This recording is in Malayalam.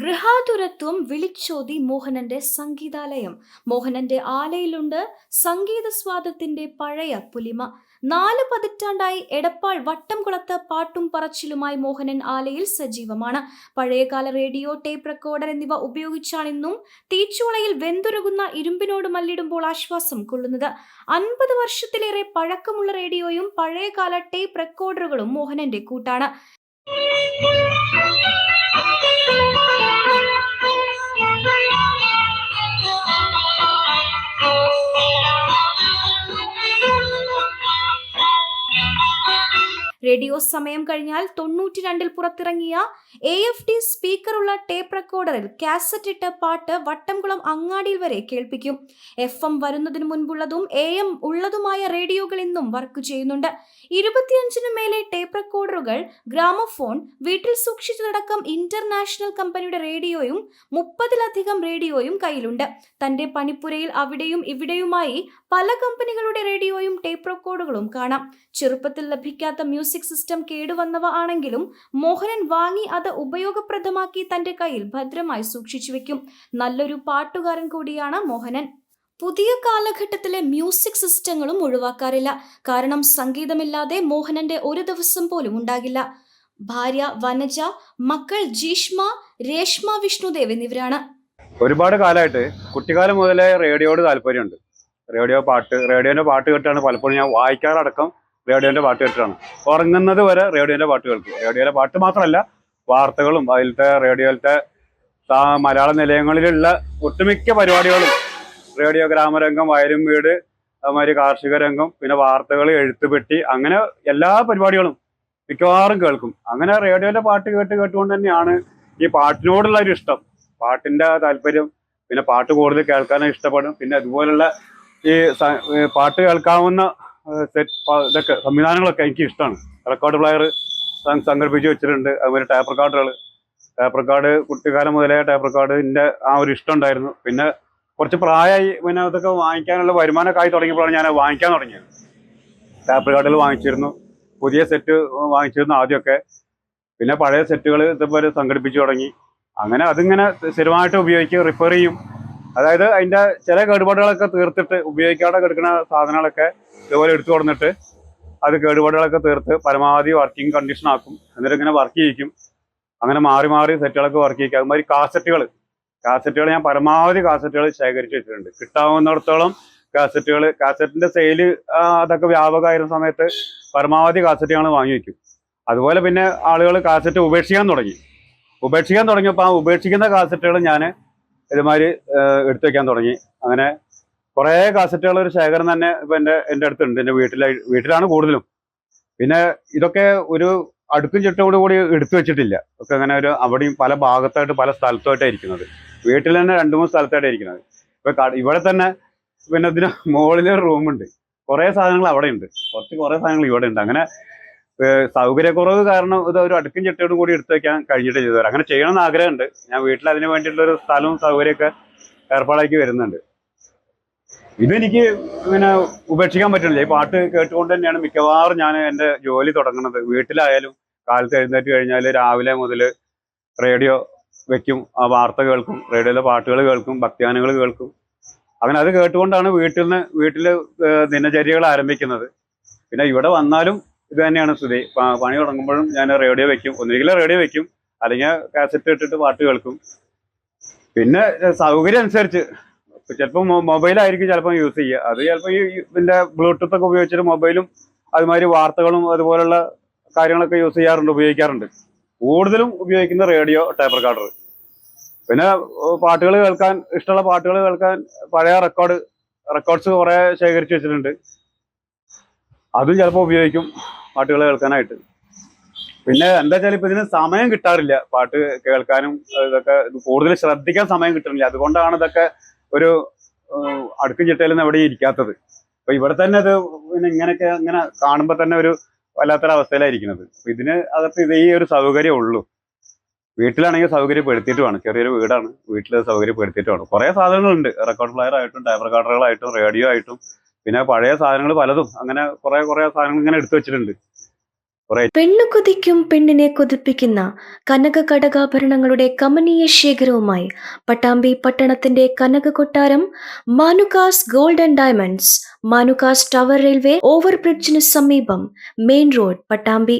ഗൃഹാതുരത്വം വിളിച്ചോതി മോഹനന്റെ സംഗീതാലയം. മോഹനന്റെ ആലയിലുണ്ട് സംഗീത സ്വാദത്തിന്റെ പഴയ പുലിമ. നാല് പതിറ്റാണ്ടായി എടപ്പാൾ വട്ടംകുളത്ത് പാട്ടും പറച്ചിലുമായി മോഹനൻ ആലയിൽ സജീവമാണ്. പഴയകാല റേഡിയോ ടേപ്പ് റെക്കോർഡർ എന്നിവ ഉപയോഗിച്ചാണിന്നും തീച്ചൂളയിൽ വെന്തുരുകുന്ന ഇരുമ്പിനോട് മല്ലിടുമ്പോൾ ആശ്വാസം കൊള്ളുന്നത്. അൻപത് വർഷത്തിലേറെ പഴക്കമുള്ള റേഡിയോയും പഴയകാല ടേപ്പ് റെക്കോർഡറുകളും മോഹനന്റെ കൂട്ടാണ്. റേഡിയോ സമയം കഴിഞ്ഞാൽ തൊണ്ണൂറ്റി രണ്ടിൽ പുറത്തിറങ്ങിയ എ എഫ് ടി സ്പീക്കറുള്ള ടേപ്പ് റെക്കോർഡറിൽ കാസറ്റ് ഇട്ട പാട്ട് വട്ടംകുളം അങ്ങാടിയിൽ വരെ കേൾപ്പിക്കും. എഫ് എം വരുന്നതിന് മുൻപുള്ളതും എ എം ഉള്ളതുമായ റേഡിയോകൾ ഇന്നും വർക്ക് ചെയ്യുന്നുണ്ട്. ഇരുപത്തിയഞ്ചിനു മേലെ ടേപ്പ് റെക്കോർഡറുകൾ ഗ്രാമഫോൺ വീട്ടിൽ സൂക്ഷിച്ചതടക്കം ഇന്റർനാഷണൽ കമ്പനിയുടെ റേഡിയോയും മുപ്പതിലധികം റേഡിയോയും കയ്യിലുണ്ട്. തന്റെ പണിപ്പുരയിൽ അവിടെയും ഇവിടെയുമായി പല കമ്പനികളുടെ റേഡിയോയും ടേപ്പ് റെക്കോർഡുകളും കാണാം. ചെറുപ്പത്തിൽ ലഭിക്കാത്ത മ്യൂസിക് സിസ്റ്റം കേടുവന്നവ ആണെങ്കിലും മോഹനൻ വാങ്ങി അത് ഉപയോഗപ്രദമാക്കി തന്റെ കയ്യിൽ ഭദ്രമായി സൂക്ഷിച്ചു വെക്കും. നല്ലൊരു പാട്ടുകാരൻ കൂടിയാണ് മോഹനൻ. പുതിയ കാലഘട്ടത്തിലെ മ്യൂസിക് സിസ്റ്റങ്ങളും ഒഴിവാക്കാറില്ല. കാരണം സംഗീതമില്ലാതെ മോഹനന്റെ ഒരു ദിവസം പോലും ഉണ്ടാകില്ല. ഭാര്യ വനജ മക്കൾ ജീഷ്മ രേഷ്മ വിഷ്ണുദേവ് എന്നിവരാണ്. ഒരുപാട് കാലമായിട്ട് കുട്ടിക്കാലം മുതലേ റേഡിയോയോട് താല്പര്യമുണ്ട്. റേഡിയോ പാട്ട് റേഡിയോന്റെ പാട്ട് കേട്ടാണ് പലപ്പോഴും ഞാൻ വായിക്കാറടക്കം റേഡിയോന്റെ പാട്ട് കേട്ടിട്ടാണ്. ഉറങ്ങുന്നത് വരെ റേഡിയോന്റെ പാട്ട് കേൾക്കും. റേഡിയോയിലെ പാട്ട് മാത്രമല്ല വാർത്തകളും അതിലത്തെ റേഡിയോയിലത്തെ മലയാള നിലയങ്ങളിലുള്ള ഒട്ടുമിക്ക പരിപാടികളും റേഡിയോ ഗ്രാമരംഗം വയലും വീട് അതുമാതിരി കാർഷിക രംഗം പിന്നെ വാർത്തകൾ എഴുത്തുപെട്ടി അങ്ങനെ എല്ലാ പരിപാടികളും മിക്കവാറും കേൾക്കും. അങ്ങനെ റേഡിയോയിലെ പാട്ട് കേട്ട് കേട്ടുകൊണ്ട് തന്നെയാണ് ഈ പാട്ടിനോടുള്ള ഒരു ഇഷ്ടം. പാട്ടിന്റെ താല്പര്യം പിന്നെ പാട്ട് കൂടുതൽ കേൾക്കാനും ഇഷ്ടപ്പെടും. പിന്നെ അതുപോലുള്ള ഈ പാട്ട് കേൾക്കാവുന്ന സെറ്റ് ഇതൊക്കെ സംവിധാനങ്ങളൊക്കെ എനിക്ക് ഇഷ്ടമാണ് റെക്കോർഡ് പ്ലെയർ സംഘടിപ്പിച്ച് വെച്ചിട്ടുണ്ട്. അതുപോലെ ടേപ്പ് റെക്കോർഡുകൾ ടേപ്പ് റെക്കോർഡ് കുട്ടിക്കാലം മുതലേ ടേപ്പ് റെക്കോർഡിന്റെ ആ ഒരു ഇഷ്ടം ഉണ്ടായിരുന്നു. പിന്നെ കുറച്ച് പ്രായമായി പിന്നെ അതൊക്കെ വാങ്ങിക്കാനുള്ള വരുമാനമൊക്കെ ആയി തുടങ്ങിയപ്പോഴാണ് ഞാൻ വാങ്ങിക്കാൻ തുടങ്ങിയത്. ടേപ്പ് റെക്കോർഡുകൾ വാങ്ങിച്ചിരുന്നു. പുതിയ സെറ്റ് വാങ്ങിച്ചിരുന്നു ആദ്യമൊക്കെ. പിന്നെ പഴയ സെറ്റുകൾ ഇതുപോലെ സംഘടിപ്പിച്ചു തുടങ്ങി. അങ്ങനെ അതിങ്ങനെ സ്ഥിരമായിട്ട് ഉപയോഗിക്കും റിപ്പയർ ചെയ്യും. അതായത് അതിന്റെ ചില കേടുപാടുകളൊക്കെ തീർത്തിട്ട് ഉപയോഗിക്കാതെ കിടക്കുന്ന സാധനങ്ങളൊക്കെ ഇതുപോലെ എടുത്തു കൊടുത്തിട്ട് അത് കേടുപാടുകളൊക്കെ തീർത്ത് പരമാവധി വർക്കിംഗ് കണ്ടീഷൻ ആക്കും. എന്നിട്ട് ഇങ്ങനെ വർക്ക് ചെയ്യിക്കും. അങ്ങനെ മാറി മാറി സെറ്റുകളൊക്കെ വർക്ക് ചെയ്യിക്കും. അതുമാതിരി കാസറ്റുകൾ കാസറ്റുകൾ ഞാൻ പരമാവധി കാസറ്റുകൾ ശേഖരിച്ച് വെച്ചിട്ടുണ്ട്. കിട്ടാവുന്നിടത്തോളം കാസറ്റുകൾ കാസറ്റിന്റെ സെയിൽ അതൊക്കെ വ്യാപകമായിരുന്ന സമയത്ത് പരമാവധി കാസറ്റ് ഞങ്ങൾ വാങ്ങി വെക്കും. അതുപോലെ പിന്നെ ആളുകൾ കാസറ്റ് ഉപേക്ഷിക്കാൻ തുടങ്ങി. ഉപേക്ഷിക്കാൻ തുടങ്ങിയപ്പോൾ ആ ഉപേക്ഷിക്കുന്ന കാസറ്റുകൾ ഞാൻ ഇതുമാതിരി എടുത്തു വെക്കാൻ തുടങ്ങി. അങ്ങനെ കുറേ കാസറ്റുകൾ ഒരു ശേഖരം തന്നെ ഇപ്പം എന്റെ എന്റെ അടുത്തുണ്ട്. എന്റെ വീട്ടിലെ വീട്ടിലാണ് കൂടുതലും. പിന്നെ ഇതൊക്കെ ഒരു അടുക്കും ചിട്ടോട് കൂടി എടുത്തു വെച്ചിട്ടില്ല. ഒക്കെ അങ്ങനെ ഒരു അവിടെയും പല ഭാഗത്തായിട്ട് പല സ്ഥലത്തായിട്ടാണ് ഇരിക്കുന്നത്. വീട്ടിൽ തന്നെ രണ്ട് മൂന്ന് സ്ഥലത്തായിട്ടാണ് ഇരിക്കുന്നത്. ഇപ്പൊ ഇവിടെ തന്നെ പിന്നെ ഇതിന് മുകളിൽ റൂമുണ്ട്. കുറേ സാധനങ്ങൾ അവിടെ ഉണ്ട് കുറച്ച് കുറേ സാധനങ്ങൾ ഇവിടെ ഉണ്ട് അങ്ങനെ സൗകര്യക്കുറവ് കാരണം ഇത് ഒരു അടുക്കും ചിട്ടയോടും കൂടി എടുത്തു വെക്കാൻ കഴിഞ്ഞിട്ട് ചെയ്തു അങ്ങനെ ചെയ്യണമെന്ന് ആഗ്രഹമുണ്ട്. ഞാൻ വീട്ടിൽ അതിന് വേണ്ടിയിട്ടുള്ള ഒരു സ്ഥലവും സൗകര്യമൊക്കെ ഏർപ്പാടാക്കി വരുന്നുണ്ട്. ഇതെനിക്ക് ഇങ്ങനെ ഉപേക്ഷിക്കാൻ പറ്റുന്നില്ല. ഈ പാട്ട് കേട്ടുകൊണ്ട് തന്നെയാണ് മിക്കവാറും ഞാൻ എന്റെ ജോലി തുടങ്ങുന്നത്. വീട്ടിലായാലും കാലത്ത് എഴുന്നേറ്റ് കഴിഞ്ഞാൽ രാവിലെ മുതൽ റേഡിയോ വെക്കും ആ വാർത്ത കേൾക്കും റേഡിയോയിലെ പാട്ടുകൾ കേൾക്കും ഭക്തിഗാനങ്ങൾ കേൾക്കും. അങ്ങനെ അത് കേട്ടുകൊണ്ടാണ് വീട്ടിൽ നിന്ന് വീട്ടിൽ ദിനചര്യകൾ ആരംഭിക്കുന്നത്. പിന്നെ ഇവിടെ വന്നാലും ഇത് തന്നെയാണ് സ്ഥിതി. പണി തുടങ്ങുമ്പോഴും ഞാൻ റേഡിയോ വെക്കും. ഒന്നുകിൽ റേഡിയോ വെക്കും അല്ലെങ്കിൽ കാസറ്റ് ഇട്ടിട്ട് പാട്ട് കേൾക്കും. പിന്നെ സൗകര്യം അനുസരിച്ച്. ചിലപ്പോൾ മൊബൈലായിരിക്കും ചിലപ്പോൾ യൂസ് ചെയ്യുക. അത് ചിലപ്പോൾ ഈ ഇതിന്റെ ബ്ലൂടൂത്ത് ഒക്കെ ഉപയോഗിച്ചിട്ട് മൊബൈലും അതുമാതിരി വാർത്തകളും അതുപോലുള്ള കാര്യങ്ങളൊക്കെ യൂസ് ചെയ്യാറുണ്ട് ഉപയോഗിക്കാറുണ്ട്. കൂടുതലും ഉപയോഗിക്കുന്ന റേഡിയോ ടേപ്പർ റെക്കോർഡർ പിന്നെ പാട്ടുകൾ കേൾക്കാൻ ഇഷ്ടമുള്ള പാട്ടുകൾ കേൾക്കാൻ പഴയ റെക്കോർഡ് റെക്കോർഡ്സ് കുറേ ശേഖരിച്ച് വെച്ചിട്ടുണ്ട്. അതും ചിലപ്പോൾ ഉപയോഗിക്കും. പാട്ടുകൾ കേൾക്കാനായിട്ട്. പിന്നെ എന്താ വെച്ചാൽ ഇപ്പൊ ഇതിന് സമയം കിട്ടാറില്ല. പാട്ട് കേൾക്കാനും ഇതൊക്കെ ഇത് കൂടുതൽ ശ്രദ്ധിക്കാൻ സമയം കിട്ടുന്നില്ല. അതുകൊണ്ടാണ് ഇതൊക്കെ ഒരു അടുക്കും ചിട്ടയിലൊന്നും എവിടെ ഇരിക്കാത്തത്. അപ്പൊ ഇവിടെ തന്നെ അത് പിന്നെ ഇങ്ങനെയൊക്കെ ഇങ്ങനെ കാണുമ്പോൾ തന്നെ ഒരു വല്ലാത്തൊരവസ്ഥയിലായിരിക്കുന്നത്. ഇതിന് അകത്ത് ഇത് ഈ ഒരു സൗകര്യം ഉള്ളൂ. വീട്ടിലാണെങ്കിൽ സൗകര്യപ്പെടുത്തിയിട്ട് വേണം. ചെറിയൊരു വീടാണ്. വീട്ടിൽ സൗകര്യപ്പെടുത്തിയിട്ട് വേണം. കുറേ സാധനങ്ങളുണ്ട്. റെക്കോർഡ് പ്ലെയർ ആയിട്ടും ടൈപ്പ് റെക്കോർഡറുകളായിട്ടും റേഡിയോ ആയിട്ടും പിന്നെ പഴയ സാധനങ്ങൾ പലതും. അങ്ങനെ കുറെ കുറെ സാധനങ്ങൾ ഇങ്ങനെ എടുത്തു വെച്ചിട്ടുണ്ട്. പെണ്ണു കൊതിക്കും പെണ്ണിനെ കൊതിപ്പിക്കുന്ന കനക കടകാഭരണങ്ങളുടെ കമനീയ ശേഖരവുമായി പട്ടാമ്പി പട്ടണത്തിന്റെ കനക കൊട്ടാരം Manukas gold and diamonds Manukas tower railway ഓവർബ്രിഡ്ജിന് സമീപം മെയിൻ റോഡ് പട്ടാമ്പി